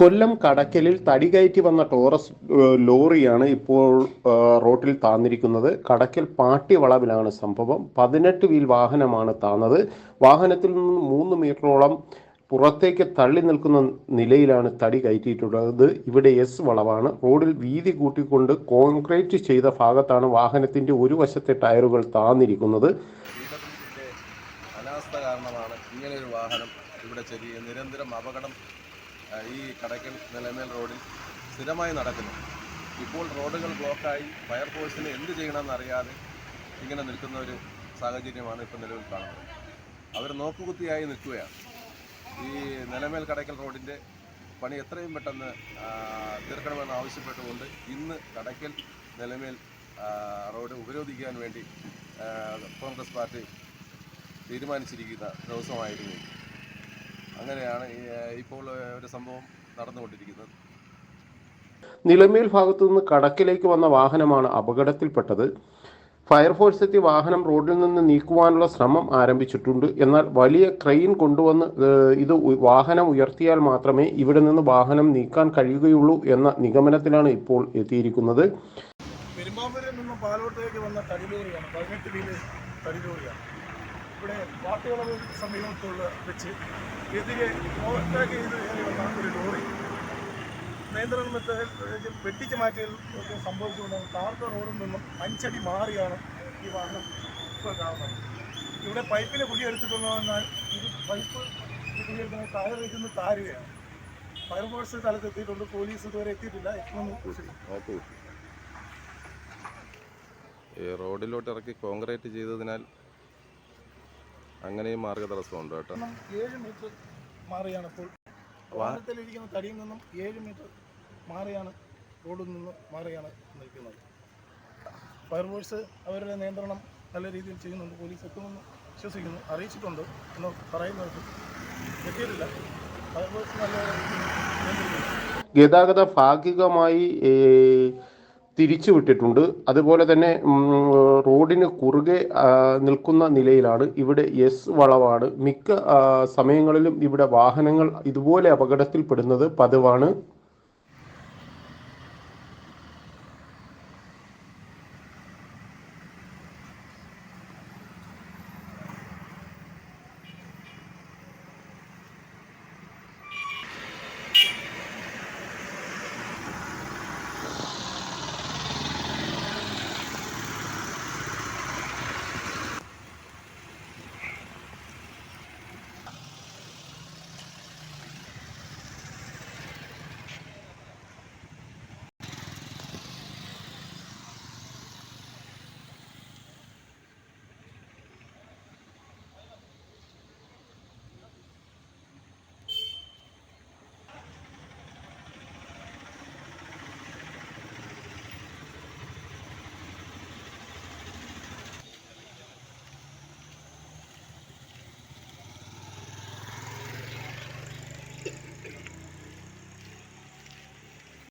കൊല്ലം കടക്കലിൽ തടി കയറ്റി വന്ന ടോറസ് ലോറിയാണ് ഇപ്പോൾ റോട്ടിൽ താന്നിരിക്കുന്നത്. കടക്കൽ പാട്ടിവളവിലാണ് സംഭവം. പതിനെട്ട് വീൽ വാഹനമാണ് താന്നത്. വാഹനത്തിൽ നിന്ന് മൂന്ന് മീറ്ററോളം പുറത്തേക്ക് തള്ളി നിൽക്കുന്ന നിലയിലാണ് തടി കയറ്റിയിട്ടുള്ളത്. ഇവിടെ എസ് വളവാണ്. റോഡിൽ വീതി കൂട്ടിക്കൊണ്ട് കോൺക്രീറ്റ് ചെയ്ത ഭാഗത്താണ് വാഹനത്തിന്റെ ഒരു വശത്തെ ടയറുകൾ താന്നിരിക്കുന്നത്. അനാസ്ഥ കാരണമാണ് ഇങ്ങനെയൊരു വാഹനം ഇവിടെ ചെറിയ നിരന്തരം അപകടം ഈ കടക്കൽ നിലമേൽ റോഡിൽ സ്ഥിരമായി നടക്കുന്നു. ഇപ്പോൾ റോഡുകൾ ബ്ലോക്കായി. ഫയർഫോഴ്സിന് എന്ത് ചെയ്യണമെന്ന് അറിയാതെ ഇങ്ങനെ നിൽക്കുന്ന ഒരു സാഹചര്യമാണ് ഇപ്പോൾ നിലവിൽ കാണുന്നത്. അവർ നോക്കുകുത്തിയായി നിൽക്കുകയാണ്. ഈ നിലമേൽ കടക്കൽ റോഡിന്റെ പണി എത്രയും പെട്ടെന്ന് തീർക്കണമെന്ന് ആവശ്യപ്പെട്ടുകൊണ്ട് ഇന്ന് കടക്കൽ നിലമേൽ റോഡ് ഉപരോധിക്കാൻ വേണ്ടി കോൺഗ്രസ് പാർട്ടി തീരുമാനിച്ചിരിക്കുന്ന ദിവസമായിരുന്നു. അങ്ങനെയാണ് ഇപ്പോൾ ഒരു സംഭവം നടന്നുകൊണ്ടിരിക്കുന്നത്. നിലമേൽ ഭാഗത്തു നിന്ന് കടക്കിലേക്ക് വന്ന വാഹനമാണ് അപകടത്തിൽപ്പെട്ടത്. ഫയർഫോഴ്സ് എത്തി വാഹനം റോഡിൽ നിന്ന് നീക്കുവാനുള്ള ശ്രമം ആരംഭിച്ചിട്ടുണ്ട്. എന്നാൽ വലിയ ക്രെയിൻ കൊണ്ടുവന്ന് ഇത് വാഹനം ഉയർത്തിയാൽ മാത്രമേ ഇവിടെ നിന്ന് വാഹനം നീക്കാൻ കഴിയുകയുള്ളൂ എന്ന നിഗമനത്തിലാണ് ഇപ്പോൾ എത്തിയിരിക്കുന്നത്. പെരുമ്പാമ്പൂരിൽ നിന്ന് പാലോട്ടേക്ക് വന്ന തടിലോറിയാണ് പതിനെട്ട് തടിലോറിയാണ് ഇവിടെ വാട്ടുകളവ് സമീപത്തുള്ള വെച്ച് എതിരെ ഓവർടേക്ക് ചെയ്ത് കയറി ഒരു ലോറി നിയന്ത്രണം വെട്ടിച്ച് മാറ്റിയതിൽ ഒക്കെ സംഭവിച്ചുകൊണ്ട് ടാർത്ത റോഡിൽ നിന്നും അഞ്ചടി മാറിയാണ് ഈ വാഹനം ഇപ്പോൾ കാണുന്നത്. ഇവിടെ പൈപ്പിനെ കുടിയെടുത്തിട്ടുള്ളതെന്നാൽ ഇത് പൈപ്പ് കുടിയെടുക്കുന്ന ടയർ വയ്ക്കുന്ന താരുകയാണ്. ഫയർഫോഴ്സ് സ്ഥലത്ത് എത്തിയിട്ടുണ്ട്. പോലീസ് ഇതുവരെ എത്തിയിട്ടില്ല. റോഡിലോട്ട് ഇറക്കി കോൺക്രീറ്റ് ചെയ്തതിനാൽ അങ്ങനെയും മാർഗ തടസ്സമുണ്ട് കേട്ടോ. ഏഴ് മീറ്റർ മാറിയാണ് ഇപ്പോൾ. വാഹനത്തിലിരിക്കുന്ന തടിയിൽ നിന്നും ഏഴ് മീറ്റർ മാറിയാണ് റോഡിൽ നിന്ന് മാറിയാണ് നിൽക്കുന്നത്. ഫയർഫോഴ്സ് അവരുടെ നിയന്ത്രണം നല്ല രീതിയിൽ ചെയ്യുന്നുണ്ട്. പോലീസ് എത്തുമെന്ന് വിശ്വസിക്കുന്നു. അറിയിച്ചിട്ടുണ്ട്. എന്ന് പറയുന്നവർക്ക് എത്തിയിട്ടില്ല ഫയർഫോഴ്സ് നല്ല ഗതാഗത ഭാഗികമായി ഏഹ്, തിരിച്ചുവിട്ടിട്ടുണ്ട്. അതുപോലെ തന്നെ റോഡിന് കുറുകെ നിൽക്കുന്ന നിലയിലാണ് ഇവിടെ എസ് വളവാണ്. മിക്ക സമയങ്ങളിലും ഇവിടെ വാഹനങ്ങൾ ഇതുപോലെ അപകടത്തിൽപ്പെടുന്നത് പതിവാണ്.